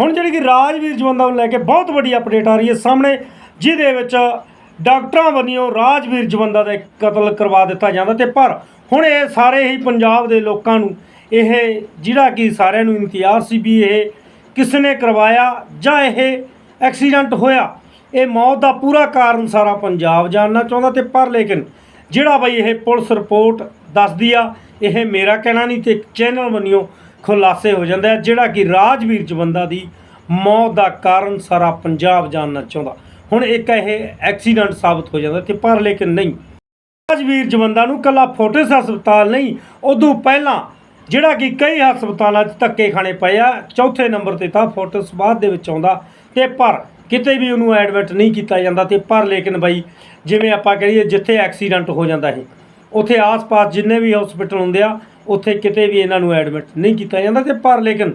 ਹੁਣ ਜਿਹੜੀ ਕਿ ਰਾਜਵੀਰ ਜਵੰਦਾ ਨੂੰ ਲੈ ਕੇ ਬਹੁਤ ਵੱਡੀ ਅਪਡੇਟ ਆ ਰਹੀ ਹੈ ਸਾਹਮਣੇ, ਜਿਹਦੇ ਵਿੱਚ ਡਾਕਟਰਾਂ ਵੱਲੋਂ ਰਾਜਵੀਰ ਜਵੰਦਾ ਦਾ ਕਤਲ ਕਰਵਾ ਦਿੱਤਾ ਜਾਂਦਾ ਤੇ ਪਰ ਹੁਣ ਇਹ ਸਾਰੇ ਹੀ ਪੰਜਾਬ ਦੇ ਲੋਕਾਂ ਨੂੰ ਇਹ ਜਿਹੜਾ ਕਿ ਸਾਰਿਆਂ ਨੂੰ ਇੰਤਜ਼ਾਰ ਸੀ ਵੀ ਇਹ ਕਿਸ ਨੇ ਕਰਵਾਇਆ ਜਾਂ ਇਹ ਐਕਸੀਡੈਂਟ ਹੋਇਆ, ਇਹ ਮੌਤ ਦਾ ਪੂਰਾ ਕਾਰਨ ਸਾਰਾ ਪੰਜਾਬ ਜਾਣਨਾ ਚਾਹੁੰਦਾ ਤੇ ਪਰ ਲੇਕਿਨ ਜਿਹੜਾ ਬਈ ਇਹ ਪੁਲਿਸ ਰਿਪੋਰਟ ਦੱਸਦੀ ਆ, ਇਹ ਮੇਰਾ ਕਹਿਣਾ ਨਹੀਂ ਤੇ ਚੈਨਲ ਵੱਲੋਂ ਖੁਲਾਸੇ ਹੋ ਜਾਂਦੇ ਆ ਜਿਹੜਾ ਕਿ ਰਾਜਵੀਰ ਜਵੰਦਾ ਦੀ ਮੌਤ ਦਾ ਕਾਰਨ ਸਾਰਾ ਪੰਜਾਬ ਜਾਣਨਾ ਚਾਹੁੰਦਾ। ਹੁਣ ਇੱਕ ਇਹ ਐਕਸੀਡੈਂਟ ਸਾਬਤ ਹੋ ਜਾਂਦਾ ਤੇ ਪਰ ਲੇਕਿਨ ਨਹੀਂ। ਰਾਜਵੀਰ ਜਵੰਦਾ ਨੂੰ ਕੱਲਾ ਫੋਟਿਸ ਹਸਪਤਾਲ ਨਹੀਂ, ਉਦੋਂ ਪਹਿਲਾਂ ਜਿਹੜਾ ਕਿ ਕਈ ਹਸਪਤਾਲਾਂ 'ਚ ਧੱਕੇ ਖਾਣੇ ਪਏ ਆ, ਚੌਥੇ ਨੰਬਰ ਤੇ ਤਾਂ ਫੋਟਿਸ ਬਾਅਦ ਦੇ ਵਿੱਚ ਆਉਂਦਾ ਤੇ ਪਰ ਕਿਤੇ ਵੀ ਉਹਨੂੰ ਐਡਮਿਟ ਨਹੀਂ ਕੀਤਾ ਜਾਂਦਾ ਤੇ ਪਰ ਲੇਕਿਨ ਬਈ, ਜਿਵੇਂ ਆਪਾਂ ਕਹੀਏ ਜਿੱਥੇ ਐਕਸੀਡੈਂਟ ਹੋ ਜਾਂਦਾ ਹੈ ਉੱਥੇ ਆਸ-ਪਾਸ ਜਿੰਨੇ ਵੀ ਹਸਪੀਟਲ ਹੁੰਦੇ ਆ ਉੱਥੇ ਕਿਤੇ ਵੀ ਇਹਨਾਂ ਨੂੰ ਐਡਮਿਟ ਨਹੀਂ ਕੀਤਾ ਜਾਂਦਾ ਤੇ ਪਰ ਲੇਕਿਨ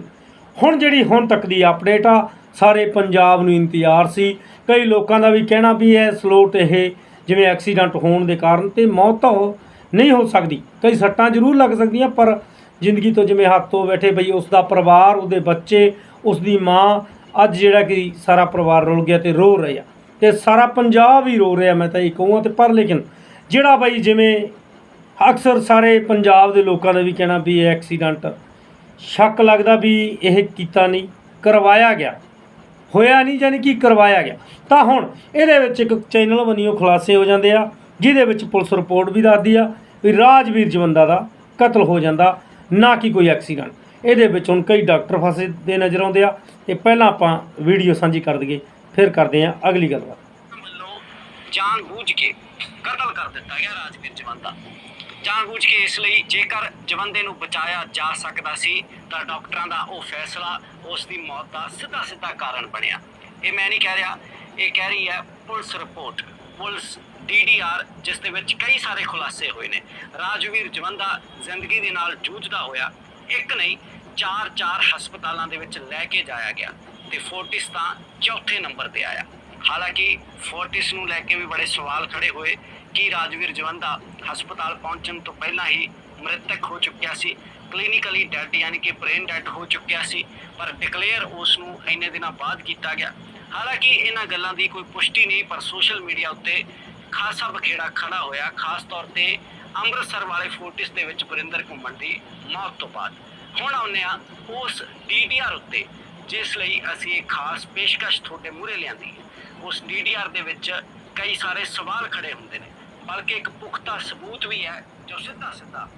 ਹੁਣ ਜਿਹੜੀ ਹੁਣ ਤੱਕ ਦੀ ਅਪਡੇਟ ਆ, ਸਾਰੇ ਪੰਜਾਬ ਨੂੰ ਇੰਤਜ਼ਾਰ ਸੀ। ਕਈ ਲੋਕਾਂ ਦਾ ਵੀ ਕਹਿਣਾ ਵੀ ਇਹ ਸਲੋਟ ਇਹ ਜਿਵੇਂ ਐਕਸੀਡੈਂਟ ਹੋਣ ਦੇ ਕਾਰਨ ਤੇ ਮੌਤ ਤਾਂ ਹੋ- ਨਹੀਂ ਹੋ ਸਕਦੀ। ਕਈ ਸੱਟਾਂ ਜ਼ਰੂਰ ਲੱਗ ਸਕਦੀਆਂ, ਪਰ ਜ਼ਿੰਦਗੀ ਤੋਂ ਜਿਵੇਂ ਹੱਥੋਂ ਬੈਠੇ ਬਈ, ਉਸ ਦਾ ਪਰਿਵਾਰ, ਉਹਦੇ ਬੱਚੇ, ਉਸ ਦੀ ਮਾਂ, ਅੱਜ ਜਿਹੜਾ ਕਿ ਸਾਰਾ ਪਰਿਵਾਰ ਰੁਲ ਗਿਆ ਤੇ ਰੋ ਰਿਹਾ ਤੇ ਸਾਰਾ ਪੰਜਾਬ ਹੀ ਰੋ ਰਿਹਾ ਮੈਂ ਤਾਂ ਇਹ ਕਹੂੰਗਾ ਤੇ ਪਰ ਲੇਕਿਨ ਜਿਹੜਾ ਬਈ ਜਿਵੇਂ ਅਕਸਰ ਸਾਰੇ ਪੰਜਾਬ ਦੇ ਲੋਕਾਂ ਦਾ ਵੀ ਕਹਿਣਾ ਵੀ ਇਹ ਐਕਸੀਡੈਂਟ ਸ਼ੱਕ ਲੱਗਦਾ ਵੀ ਇਹ ਕੀਤਾ ਨਹੀਂ, ਕਰਵਾਇਆ ਗਿਆ। ਹੋਇਆ ਨਹੀਂ ਯਾਨੀ ਕਿ ਕਰਵਾਇਆ ਗਿਆ। ਤਾਂ ਹੁਣ ਇਹਦੇ ਵਿੱਚ ਇੱਕ ਚੈਨਲ ਬਣੀਓ, ਖੁਲਾਸੇ ਹੋ ਜਾਂਦੇ ਆ, ਜਿਹਦੇ ਵਿੱਚ ਪੁਲਿਸ ਰਿਪੋਰਟ ਵੀ ਦੱਸਦੀ ਆ ਵੀ ਰਾਜਵੀਰ ਜਵੰਦਾ ਦਾ ਕਤਲ ਹੋ ਜਾਂਦਾ, ਨਾ ਕਿ ਕੋਈ ਐਕਸੀਡੈਂਟ। ਇਹਦੇ ਵਿੱਚ ਹੁਣ ਕਈ ਡਾਕਟਰ ਫਸੇ ਦੇ ਨਜ਼ਰ ਆਉਂਦੇ ਆ, ਤੇ ਪਹਿਲਾਂ ਆਪਾਂ ਵੀਡੀਓ ਸਾਂਝੀ ਕਰ ਦਈਏ, ਫਿਰ ਕਰਦੇ ਆ ਅਗਲੀ ਗੱਲਬਾਤ। ਵੱਲੋਂ ਜਾਣਬੁੱਝ ਕੇ ਕਤਲ ਕਰ ਦਿੱਤਾ ਗਿਆ ਰਾਜਵੀਰ ਜਵੰਦਾ। ਜਾਣਬੁੱਝ ਕੇ ਇਸ ਲਈ ਜੇਕਰ ਜਵੰਦੇ ਨੂੰ ਬਚਾਇਆ ਜਾ ਸਕਦਾ ਸੀ, ਤਾਂ ਡਾਕਟਰਾਂ ਦਾ ਉਹ ਫੈਸਲਾ ਉਸ ਦੀ ਮੌਤ ਦਾ ਸਿੱਧਾ ਸਿੱਧਾ ਕਾਰਨ ਬਣਿਆ। ਇਹ ਮੈਂ ਨਹੀਂ ਕਹਿ ਰਿਹਾ, ਇਹ ਕਹਿ ਰਹੀ ਹੈ ਪੁਲਿਸ ਰਿਪੋਰਟ। ਪੁਲਿਸ ਡੀਡੀਆਰ ਜਿਸ ਦੇ ਵਿੱਚ ਕਈ ਸਾਰੇ ਖੁਲਾਸੇ ਹੋਏ ਨੇ। ਰਾਜਵੀਰ ਜਵੰਦਾ ਜ਼ਿੰਦਗੀ ਦੇ ਨਾਲ ਜੂਝਦਾ ਹੋਇਆ, ਇੱਕ ਨਹੀਂ ਚਾਰ ਚਾਰ ਹਸਪਤਾਲਾਂ ਦੇ ਵਿੱਚ ਲੈ ਕੇ ਜਾਇਆ ਗਿਆ ਤੇ ਫੋਰਟਿਸ ਤਾਂ ਚੌਥੇ ਨੰਬਰ ਤੇ ਆਇਆ। ਹਾਲਾਂਕਿ ਫੋਰਟਿਸ ਨੂੰ ਲੈ ਕੇ ਵੀ ਬੜੇ ਸਵਾਲ ਖੜੇ ਹੋਏ। ਕਿ ਰਾਜਵੀਰ ਜਵੰਦਾ ਹਸਪਤਾਲ ਪਹੁੰਚਣ ਤੋਂ ਪਹਿਲਾਂ ਹੀ ਮ੍ਰਿਤਕ ਹੋ ਚੁੱਕਿਆ ਸੀ। ਕਲੀਨਿਕਲੀ ਡੈਡ ਯਾਨੀ ਕਿ ਬ੍ਰੇਨ ਡੈਡ ਹੋ ਚੁੱਕਿਆ ਸੀ, ਪਰ ਡਿਕਲੇਅਰ ਉਸ ਨੂੰ ਇੰਨੇ ਦਿਨਾਂ ਬਾਅਦ ਕੀਤਾ ਗਿਆ। ਹਾਲਾਂਕਿ ਇਹਨਾਂ ਗੱਲਾਂ ਦੀ ਕੋਈ ਪੁਸ਼ਟੀ ਨਹੀਂ, ਪਰ ਸੋਸ਼ਲ ਮੀਡੀਆ ਉੱਤੇ ਖਾਸਾ ਬਖੇੜਾ ਖੜਾ ਹੋਇਆ। ਖਾਸ ਤੌਰ ਤੇ ਅੰਮ੍ਰਿਤਸਰ ਵਾਲੇ ਫੋਰਟਿਸ ਦੇ ਵਿੱਚ ਵਰਿੰਦਰ ਘੁੰਮਣ ਦੀ ਮੌਤ ਤੋਂ ਬਾਅਦ। ਹੁਣ ਆਉਂਦੇ ਆ ਉਸ ਡੀਡੀਆਰ ਉੱਤੇ, ਜਿਸ ਲਈ ਅਸੀਂ ਇੱਕ ਖਾਸ ਪੇਸ਼ਕਸ਼ ਤੁਹਾਡੇ ਮੂਹਰੇ ਲਿਆਂਦੀ ਹੈ। ਉਸ ਡੀਡੀਆਰ ਦੇ ਵਿੱਚ ਕਈ ਸਾਰੇ ਸਵਾਲ ਖੜੇ ਹੁੰਦੇ ਨੇ। ਬਲਕਿ ਇੱਕ ਪੁਖਤਾ ਸਬੂਤ ਵੀ ਹੈ, ਜੋ ਸਿੱਧਾ ਸਿੱਧਾ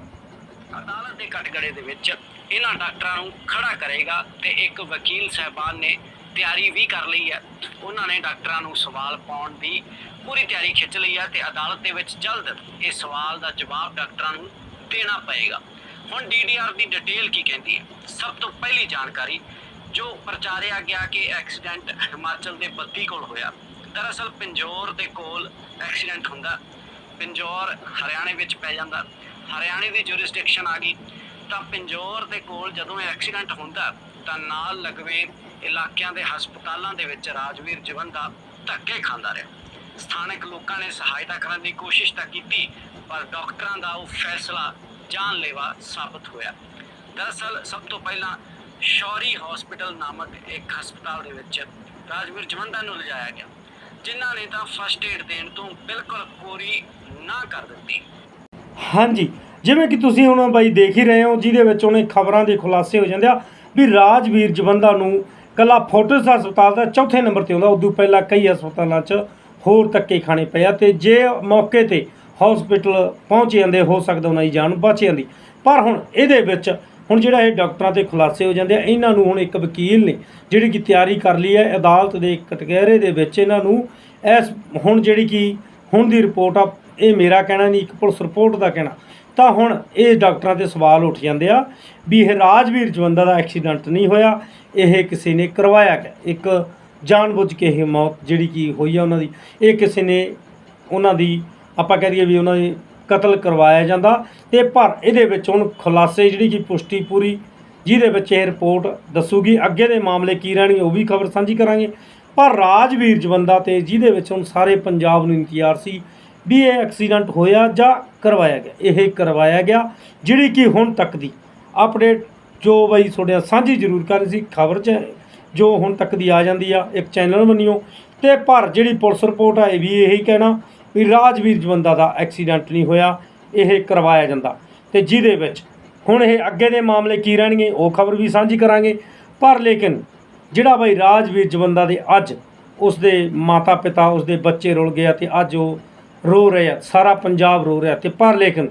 ਅਦਾਲਤ ਦੇ ਕਟਗੜੇ ਦੇ ਵਿੱਚ ਇਹਨਾਂ ਡਾਕਟਰਾਂ ਨੂੰ ਖੜਾ ਕਰੇਗਾ ਤੇ ਇੱਕ ਵਕੀਲ ਸਹਿਬਾਨ ਨੇ ਤਿਆਰੀ ਵੀ ਕਰ ਲਈ ਹੈ। ਉਹਨਾਂ ਨੇ ਡਾਕਟਰਾਂ ਨੂੰ ਸਵਾਲ ਪਾਉਣ ਦੀ ਪੂਰੀ ਤਿਆਰੀ ਖਿੱਚ ਲਈ ਹੈ ਤੇ ਅਦਾਲਤ ਦੇ ਵਿੱਚ ਜਲਦ ਇਹ ਸਵਾਲ ਦਾ ਜਵਾਬ ਡਾਕਟਰਾਂ ਨੂੰ ਦੇਣਾ ਪਏਗਾ। ਹੁਣ ਡੀਡੀਆਰ ਦੀ ਡਿਟੇਲ ਕੀ ਕਹਿੰਦੀ ਹੈ? ਸਭ ਤੋਂ ਪਹਿਲੀ ਜਾਣਕਾਰੀ, ਜੋ ਪ੍ਰਚਾਰਿਆ ਗਿਆ ਕਿ ਐਕਸੀਡੈਂਟ ਹਿਮਾਚਲ ਦੇ ਬੱਤੀ ਕੋਲ ਹੋਇਆ। ਦਰਅਸਲ ਪਿੰਜੌਰ ਦੇ ਕੋਲ ਐਕਸੀਡੈਂਟ ਹੁੰਦਾ। ਪਿੰਜੌਰ, ਹਰਿਆਣੇ ਵਿੱਚ ਪੈ ਜਾਂਦਾ। ਹਰਿਆਣੇ ਦੀ ਜੁਰਿਸਡਿਕਸ਼ਨ ਆ ਗਈ। ਤਾਂ ਪਿੰਜੌਰ ਦੇ ਕੋਲ ਜਦੋਂ ਇਹ ਐਕਸੀਡੈਂਟ ਹੁੰਦਾ, ਤਾਂ ਨਾਲ ਲੱਗਵੇਂ ਇਲਾਕਿਆਂ ਦੇ ਹਸਪਤਾਲਾਂ ਦੇ ਵਿੱਚ ਰਾਜਵੀਰ ਜਵੰਦਾ ਧੱਕੇ ਖਾਂਦਾ ਰਿਹਾ। ਸਥਾਨਕ ਲੋਕਾਂ ਨੇ ਸਹਾਇਤਾ ਕਰਨ ਦੀ ਕੋਸ਼ਿਸ਼ ਤਾਂ ਕੀਤੀ, ਪਰ ਡਾਕਟਰਾਂ ਦਾ ਉਹ ਫੈਸਲਾ ਜਾਨਲੇਵਾ ਸਾਬਤ ਹੋਇਆ। ਦਰਅਸਲ, ਸਭ ਤੋਂ ਪਹਿਲਾਂ ਸ਼ੌਰੀ ਹਸਪੀਟਲ ਨਾਮਕ ਇੱਕ ਹਸਪਤਾਲ ਦੇ ਵਿੱਚ ਰਾਜਵੀਰ ਜਵੰਦਾ ਨੂੰ ਲਿਜਾਇਆ ਗਿਆ। ਜਿਨ੍ਹਾਂ ਨੇ ਤਾਂ ਫਸਟ ਏਡ ਦੇਣ ਤੋਂ ਬਿਲਕੁਲ ਪੂਰੀ ਨਾ ਕਰ ਦਿੱਤੀ। ਹਾਂਜੀ, ਜਿਵੇਂ ਕਿ ਤੁਸੀਂ ਹੁਣ ਬਾਈ ਦੇਖ ਹੀ ਰਹੇ ਹੋ, ਜਿਹਦੇ ਵਿੱਚ ਉਹਨੇ ਖਬਰਾਂ ਦੇ ਖੁਲਾਸੇ ਹੋ ਜਾਂਦੇ ਆ ਵੀ ਰਾਜਵੀਰ ਜਵੰਦਾ ਨੂੰ ਕੱਲਾ ਫੋਰਟਿਸ ਹਸਪਤਾਲ ਦਾ ਚੌਥੇ ਨੰਬਰ ਤੇ ਆਉਂਦਾ ਉਦੋਂ ਪਹਿਲਾਂ ਕਈ ਹਸਪਤਾਲਾਂ 'ਚ ਹੋਰ ਧੱਕੇ ਖਾਣੇ ਪਏ ਆ ਤੇ ਜੇ ਮੌਕੇ ਤੇ ਹਸਪੀਟਲ ਪਹੁੰਚ ਜਾਂਦੇ, ਹੋ ਸਕਦਾ ਉਹਨਾਂ ਦੀ ਜਾਨ ਬਚ ਜਾਂਦੀ। ਪਰ ਹੁਣ ਇਹਦੇ ਵਿੱਚ ਹੁਣ ਜਿਹੜਾ ਇਹ ਡਾਕਟਰਾਂ ਤੇ ਖੁਲਾਸੇ ਹੋ ਜਾਂਦੇ ਆ, ਇਹਨਾਂ ਨੂੰ ਹੁਣ ਇੱਕ ਵਕੀਲ ਨੇ ਜਿਹੜੀ ਕਿ ਤਿਆਰੀ ਕਰ ਲਈ ਹੈ, ਅਦਾਲਤ ਦੇ ਕਟਗਰੇ ਦੇ ਵਿੱਚ ਇਹਨਾਂ ਨੂੰ ਇਸ ਹੁਣ ਜਿਹੜੀ ਕਿ ਹੁਣ ਦੀ ਰਿਪੋਰਟ ਆ, ਇਹ ਮੇਰਾ ਕਹਿਣਾ ਨਹੀਂ, ਇੱਕ ਪੁਲਿਸ ਰਿਪੋਰਟ ਦਾ ਕਹਿਣਾ। ਤਾਂ ਹੁਣ ਇਹ ਡਾਕਟਰਾਂ ਤੇ ਸਵਾਲ ਉੱਠ ਜਾਂਦੇ ਆ ਵੀ ਇਹ ਰਾਜਵੀਰ ਜਵੰਦਾ ਦਾ ਐਕਸੀਡੈਂਟ ਨਹੀਂ ਹੋਇਆ, ਇਹ ਕਿਸੇ ਨੇ ਕਰਵਾਇਆ ਗਿਆ ਇੱਕ ਜਾਣਬੁੱਝ ਕੇ ਇਹ ਮੌਤ ਜਿਹੜੀ ਕੀ ਹੋਈ ਆ ਉਹਨਾਂ ਦੀ, ਇਹ ਕਿਸੇ ਨੇ ਉਹਨਾਂ ਦੀ, ਆਪਾਂ ਕਹਿ ਦਈਏ ਵੀ ਉਹਨਾਂ ਦੀ ਕਤਲ ਕਰਵਾਇਆ ਜਾਂਦਾ ਤੇ ਪਰ ਇਹਦੇ ਵਿੱਚ ਹੁਣ ਖੁਲਾਸੇ ਜਿਹੜੀ ਕਿ ਪੁਸ਼ਟੀ ਪੂਰੀ, ਜਿਹਦੇ ਵਿੱਚ ਇਹ ਰਿਪੋਰਟ ਦੱਸੂਗੀ। ਅੱਗੇ ਦੇ ਮਾਮਲੇ ਕੀ ਰਹਿਣਗੇ ਉਹ ਵੀ ਖਬਰ ਸਾਂਝੀ ਕਰਾਂਗੇ। ਪਰ ਰਾਜਵੀਰ ਜਵੰਦਾ ਤੇ ਜਿਹਦੇ ਵਿੱਚ ਹੁਣ ਸਾਰੇ ਪੰਜਾਬ ਨੂੰ ਇੰਤਜ਼ਾਰ ਸੀ ਵੀ ਇਹ ਐਕਸੀਡੈਂਟ ਹੋਇਆ ਜਾਂ ਕਰਵਾਇਆ ਗਿਆ, ਇਹ ਕਰਵਾਇਆ ਗਿਆ, ਜਿਹੜੀ ਕਿ ਹੁਣ ਤੱਕ ਦੀ ਅਪਡੇਟ ਜੋ ਬਈ ਤੁਹਾਡੇ ਨਾਲ ਸਾਂਝੀ ਜ਼ਰੂਰ ਕਰ ਸੀ, ਖਬਰ 'ਚ ਜੋ ਹੁਣ ਤੱਕ ਦੀ ਆ ਜਾਂਦੀ ਆ, ਇੱਕ ਚੈਨਲ ਬਣਿਓ ਤੇ ਪਰ ਜਿਹੜੀ ਪੁਲਿਸ ਰਿਪੋਰਟ ਆਏ ਵੀ ਇਹੀ ਕਹਿਣਾ ਵੀ ਰਾਜਵੀਰ ਜਵੰਦਾ ਦਾ ਐਕਸੀਡੈਂਟ ਨਹੀਂ ਹੋਇਆ, ਇਹ ਕਰਵਾਇਆ ਜਾਂਦਾ। ਤੇ ਜਿਹਦੇ ਵਿੱਚ ਹੁਣ ਇਹ ਅੱਗੇ ਦੇ ਮਾਮਲੇ ਕੀ ਰਹਿਣਗੇ, ਉਹ ਖਬਰ ਵੀ ਸਾਂਝੀ ਕਰਾਂਗੇ। ਪਰ ਲੇਕਿਨ ਜਿਹੜਾ ਬਈ ਰਾਜਵੀਰ ਜਵੰਦਾ ਦੇ ਅੱਜ ਉਸਦੇ ਮਾਤਾ ਪਿਤਾ ਉਸਦੇ ਬੱਚੇ ਰੁਲ ਗਿਆ ਤੇ ਅੱਜ ਉਹ ਰੋ ਰਹੇ ਆ, ਸਾਰਾ ਪੰਜਾਬ ਰੋ ਰਿਹਾ ਤੇ ਪਰ ਲੇਕਿਨ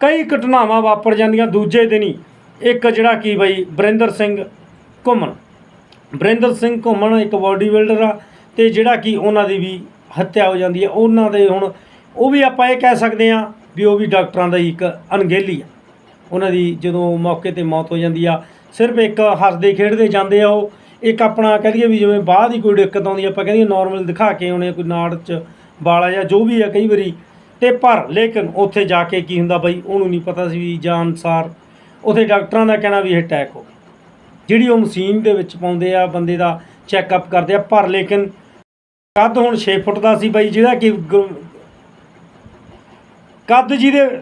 ਕਈ ਘਟਨਾਵਾਂ ਵਾਪਰ ਜਾਂਦੀਆਂ, ਦੂਜੇ ਦਿਨ ਹੀ ਇੱਕ ਜਿਹੜਾ ਕੀ ਬਈ ਬਰਿੰਦਰ ਸਿੰਘ ਘੁੰਮਣ। ਬਰਿੰਦਰ ਸਿੰਘ ਘੁੰਮਣ ਇੱਕ ਬਾਡੀ ਬਿਲਡਰ ਆ ਤੇ ਜਿਹੜਾ ਕਿ ਉਹਨਾਂ ਦੀ ਵੀ ਹੱਤਿਆ ਹੋ ਜਾਂਦੀ ਹੈ, ਉਹਨਾਂ ਦੇ ਹੁਣ ਉਹ ਵੀ ਆਪਾਂ ਇਹ ਕਹਿ ਸਕਦੇ ਆ ਵੀ ਉਹ ਵੀ ਡਾਕਟਰਾਂ ਦਾ ਹੀ ਇੱਕ ਅਣਗਹਿਲੀ ਆ। ਉਹਨਾਂ ਦੀ ਜਦੋਂ ਮੌਕੇ ਤੇ ਮੌਤ ਹੋ ਜਾਂਦੀ ਆ, ਸਿਰਫ ਇੱਕ ਹੱਸਦੇ ਖੇਡਦੇ ਜਾਂਦੇ ਆ ਉਹ, ਇੱਕ ਆਪਣਾ ਕਹਿ ਦਈਏ ਵੀ ਜਿਵੇਂ ਬਾਅਦ ਹੀ ਕੋਈ ਦਿੱਕਤ ਆਉਂਦੀ ਆਪਾਂ ਕਹਿੰਦੇ ਨਾਰਮਲ ਦਿਖਾ ਕੇ ਆਉਣੇ ਕੋਈ ਨਾੜ 'ਚ ਵਾਲਾ ਜਾਂ ਜੋ ਵੀ ਆ ਕਈ ਵਾਰੀ। ਤੇ ਪਰ ਲੇਕਿਨ ਉੱਥੇ ਜਾ ਕੇ ਕੀ ਹੁੰਦਾ ਬਈ, ਉਹਨੂੰ ਨਹੀਂ ਪਤਾ ਸੀ ਵੀ ਜਾਂ ਅਨਸਾਰ ਉੱਥੇ ਡਾਕਟਰਾਂ ਦਾ ਕਹਿਣਾ ਵੀ ਇਹ ਅਟੈਕ ਹੋ ਗਿਆ। ਜਿਹੜੀ ਉਹ ਮਸ਼ੀਨ ਦੇ ਵਿੱਚ ਪਾਉਂਦੇ ਆ, ਬੰਦੇ ਦਾ ਚੈੱਕਅਪ ਕਰਦੇ ਆ, ਪਰ ਲੇਕਿਨ ਕੱਦ ਹੁਣ 6 ਫੁੱਟ ਦਾ ਸੀ ਬਾਈ, ਜਿਹੜਾ ਕਿ ਗ- ਕੱਦ ਜਿਹਦੇ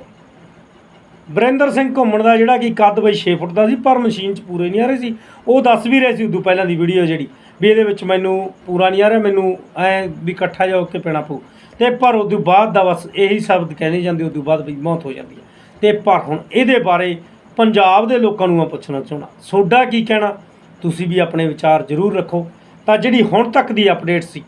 ਬਰਿੰਦਰ ਸਿੰਘ ਘੁੰਮਣ ਦਾ ਜਿਹੜਾ ਕਿ ਕੱਦ ਬਈ 6 ਫੁੱਟ ਦਾ ਸੀ, ਪਰ ਮਸ਼ੀਨ 'ਚ ਪੂਰੇ ਨਹੀਂ ਆ ਰਹੇ ਸੀ। ਉਹ ਦੱਸ ਵੀ ਰਹੇ ਸੀ ਉਦੋਂ ਪਹਿਲਾਂ ਦੀ ਵੀਡੀਓ ਜਿਹੜੀ, ਵੀ ਇਹਦੇ ਵਿੱਚ ਮੈਨੂੰ ਪੂਰਾ ਨਹੀਂ ਆ ਰਿਹਾ, ਮੈਨੂੰ ਐ ਵੀ ਇਕੱਠਾ ਜਾ ਕੇ ਪੈਣਾ ਪਊ। ਤੇ ਪਰ ਉਦੋਂ ਬਾਅਦ ਦਾ ਬਸ ਇਹੀ ਸ਼ਬਦ ਕਹਿਣੇ ਜਾਂਦੇ, ਉਦੋਂ ਬਾਅਦ ਵੀ ਮੌਤ ਹੋ ਜਾਂਦੀ ਹੈ ਤੇ ਪਰ ਹੁਣ ਇਹਦੇ ਬਾਰੇ ਪੰਜਾਬ ਦੇ ਲੋਕਾਂ ਨੂੰ ਮੈਂ ਪੁੱਛਣਾ ਚਾਹੁੰਦਾ ਤੁਹਾਡਾ ਕੀ ਕਹਿਣਾ? ਤੁਸੀਂ ਵੀ ਆਪਣੇ ਵਿਚਾਰ ਜ਼ਰੂਰ ਰੱਖੋ। ਤਾਂ ਜਿਹੜੀ ਹੁਣ ਤੱਕ ਦੀ ਅਪਡੇਟ ਸੀ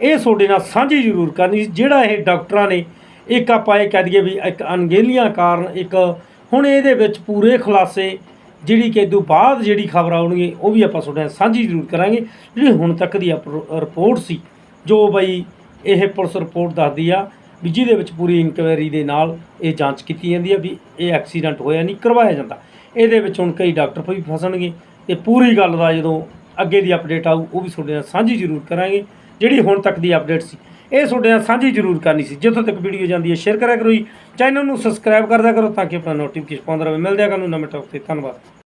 ਇਹ ਤੁਹਾਡੇ ਨਾਲ ਸਾਂਝੀ ਜ਼ਰੂਰ ਕਰਨੀ ਸੀ। ਜਿਹੜਾ ਇਹ ਡਾਕਟਰਾਂ ਨੇ ਇੱਕ ਆਪਾਂ ਇਹ ਕਹਿ ਦਈਏ ਵੀ ਇੱਕ ਅਣਗਹਿਲੀਆਂ ਕਾਰਨ ਇੱਕ ਹੁਣ ਇਹਦੇ ਵਿੱਚ ਪੂਰੇ ਖੁਲਾਸੇ ਜਿਹੜੀ ਕਿ ਤੋਂ ਬਾਅਦ ਜਿਹੜੀ ਖਬਰ ਆਉਣਗੇ ਉਹ ਵੀ ਆਪਾਂ ਤੁਹਾਡੇ ਨਾਲ ਸਾਂਝੀ ਜ਼ਰੂਰ ਕਰਾਂਗੇ। ਜਿਹੜੀ ਹੁਣ ਤੱਕ ਦੀ ਅਪ- ਰਿਪੋਰਟ ਸੀ, ਜੋ ਬਈ ਇਹ ਪੁਲਿਸ ਰਿਪੋਰਟ ਦੱਸਦੀ ਆ ਵੀ ਜਿਹਦੇ ਵਿੱਚ ਪੂਰੀ ਇਨਕੁਆਇਰੀ ਦੇ ਨਾਲ ਇਹ ਜਾਂਚ ਕੀਤੀ ਜਾਂਦੀ ਆ ਵੀ ਇਹ ਐਕਸੀਡੈਂਟ ਹੋਇਆ ਨਹੀਂ, ਕਰਵਾਇਆ ਜਾਂਦਾ। ਇਹਦੇ ਵਿੱਚ ਹੁਣ ਕਈ ਡਾਕਟਰ ਵੀ ਫਸਣਗੇ ਤੇ ਪੂਰੀ ਗੱਲ ਦਾ ਜਦੋਂ ਅੱਗੇ ਦੀ ਅਪਡੇਟ ਆਊ, ਉਹ ਵੀ ਤੁਹਾਡੇ ਨਾਲ ਸਾਂਝੀ ਜ਼ਰੂਰ ਕਰਾਂਗੇ। ਜਿਹੜੀ ਹੁਣ ਤੱਕ ਦੀ ਅਪਡੇਟ ਸੀ। ਇਹ ਤੁਹਾਡੇ ਨਾਲ ਸਾਂਝੀ ਜ਼ਰੂਰ ਕਰਨੀ ਸੀ। ਜਿੱਥੋਂ ਤੱਕ ਵੀਡੀਓ ਜਾਂਦੀ ਹੈ ਸ਼ੇਅਰ ਕਰਿਆ ਕਰੋ ਜੀ। ਚੈਨਲ ਨੂੰ ਸਬਸਕ੍ਰਾਈਬ ਕਰਦਿਆ ਕਰੋ ਤਾਂ ਕਿ ਆਪਣਾ ਨੋਟੀਫਿਕੇਸ਼ਨ ਪਾਉਂਦਾ ਰਹੇ। ਮਿਲਦੇ ਆ ਕੱਲ੍ਹ ਨੂੰ ਨਵੇਂ ਟੌਪ ਤੇ। ਧੰਨਵਾਦ।